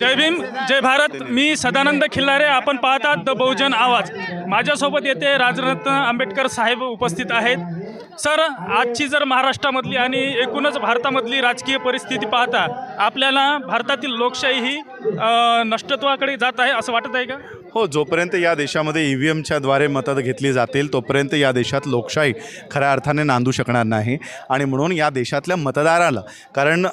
जय भीम जय भारत. मी सदानंद खिल्लारे. आपण पाहतात द बहुजन आवाज. माझ्यासोबत येथे राजरत्न आंबेडकर साहेब उपस्थित आहेत. सर आजची जर महाराष्ट्रामधली आणि एकूणच भारतामधली राजकीय परिस्थिती पाहता आपल्याला भारतातील लोकशाही ही नष्टत्वाकडे जात आहे असं वाटत आहे का? हो जोपर्यंत या देशामध्ये ई व्ही एमच्या द्वारे मतं घेतली जातील तोपर्यंत या देशात लोकशाही खऱ्या अर्थाने नांदू शकणार नाही. आणि म्हणून या देशातल्या मतदाराला कारण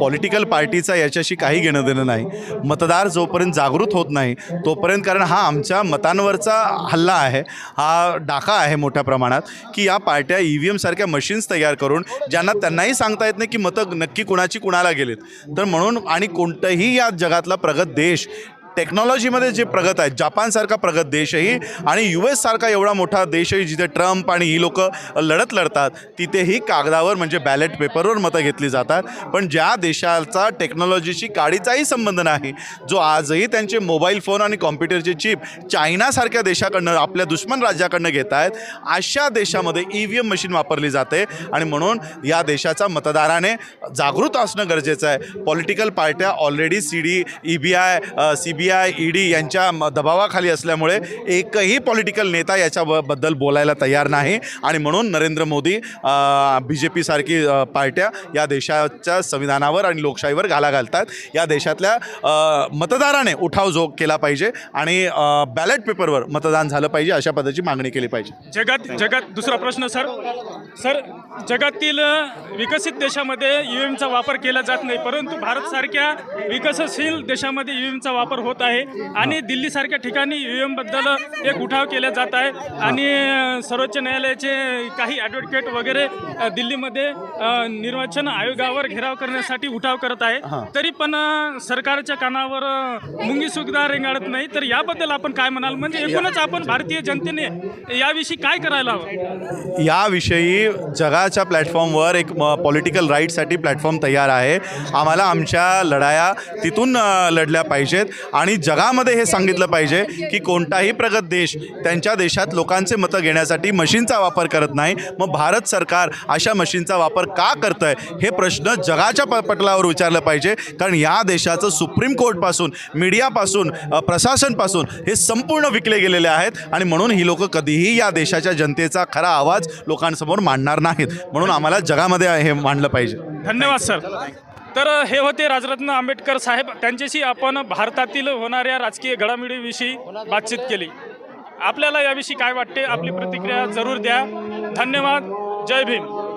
पॉलिटिकल पार्टीचा याच्याशी काही घेणं देणं नाही. मतदार जोपर्यंत जागृत होत नाही तोपर्यंत कारण हा आमच्या मतांवरचा हल्ला आहे. हा डाका आहे मोठ्या प्रमाणात की या पार्ट्या ई व्ही एमसारख्या मशीन्स तयार करून ज्यांना त्यांनाही सांगता येत नाही की मतं नक्की कुणाची कुणाला गेलेत. तर म्हणून आणि कोणतंही या जगातला प्रगत देश टेक्नॉलॉजीमध्ये जे प्रगत आहेत जापानसारखा प्रगत देशही आणि यू एससारखा एवढा मोठा देशही जिथे ट्रम्प आणि ही लोक लढत लढतात तिथेही कागदावर म्हणजे बॅलेट पेपरवर मतं घेतली जातात. पण ज्या देशाचा टेक्नॉलॉजीशी काडीचाही संबंध नाही जो आजही त्यांचे मोबाईल फोन आणि कॉम्प्युटरचे चिप चायनासारख्या देशाकडनं आपल्या दुश्मन राज्याकडनं घेत आहेत अशा देशामध्ये ई व्ही एम मशीन वापरली जाते आणि म्हणून या देशाचा मतदाराने जागृत असणं गरजेचं आहे. पॉलिटिकल पार्ट्या already C D E B I C B I E D यांच्या दबावाखाली असल्यामुळे एकही पॉलिटिकल नेता याच्याबद्दल बोलायला तयार नाही. आणि म्हणून नरेंद्र मोदी बी जे पीसारखी पार्ट्या या देशाच्या संविधानावर आणि लोकशाहीवर घाला घालतात. या देशातल्या मतदाराने उठाव जो केला पाहिजे आणि बॅलेट पेपरवर मतदान झालं पाहिजे अशा पद्धतीची मागणी केली पाहिजे. जगात जगात दुसरा प्रश्न सर. सर जगातील विकसित देशामध्ये यू एमचा वापर केला जात नाही परंतु भारतसारख्या विकसनशील देशामध्ये यू एमचा वापर होत आहे. आणि दिल्लीसारख्या ठिकाणी यू एमबद्दल एक उठाव केला जात आहे. आणि सर्वोच्च न्यायालयाचे काही ॲडव्होकेट वगैरे दिल्लीमध्ये निर्वाचन आयोगावर घेराव करण्यासाठी उठाव करत आहे. तरी पण सरकारच्या कानावर मुंगी सुगदा रेंगाळत नाही. तर याबद्दल आपण काय म्हणाल? म्हणजे एकूणच आपण भारतीय जनतेने याविषयी काय करायला हवं? याविषयी जगाच्या प्लॅटफॉर्मवर एक पॉलिटिकल राईटसाठी प्लॅटफॉर्म तयार आहे. आम्हाला आमच्या लढाया तिथून लढल्या पाहिजेत. आणि आणि जगामध्ये हे सांगितलं पाहिजे की कोणताही प्रगत देश त्यांच्या देशात लोकांचे मतं घेण्यासाठी मशीनचा वापर करत नाही. मग भारत सरकार अशा मशीनचा वापर का करतं आहे हे प्रश्न जगाच्या प पटलावर विचारलं पाहिजे. कारण या देशाचं सुप्रीम कोर्टपासून मीडियापासून प्रशासनपासून हे संपूर्ण विकले गेलेले आहेत. आणि म्हणून ही लोकं कधीही या देशाच्या जनतेचा खरा आवाज लोकांसमोर मांडणार नाहीत. म्हणून आम्हाला जगामध्ये हे मांडलं पाहिजे. धन्यवाद सर तर हे होते राजरत्न आंबेडकर साहेब. त्यांच्याशी आपण भारतातील होणाऱ्या राजकीय घडामोडीविषयी बातचीत केली. आपल्याला याविषयी काय वाटते? आपली प्रतिक्रिया जरूर द्या. धन्यवाद. जय भीम.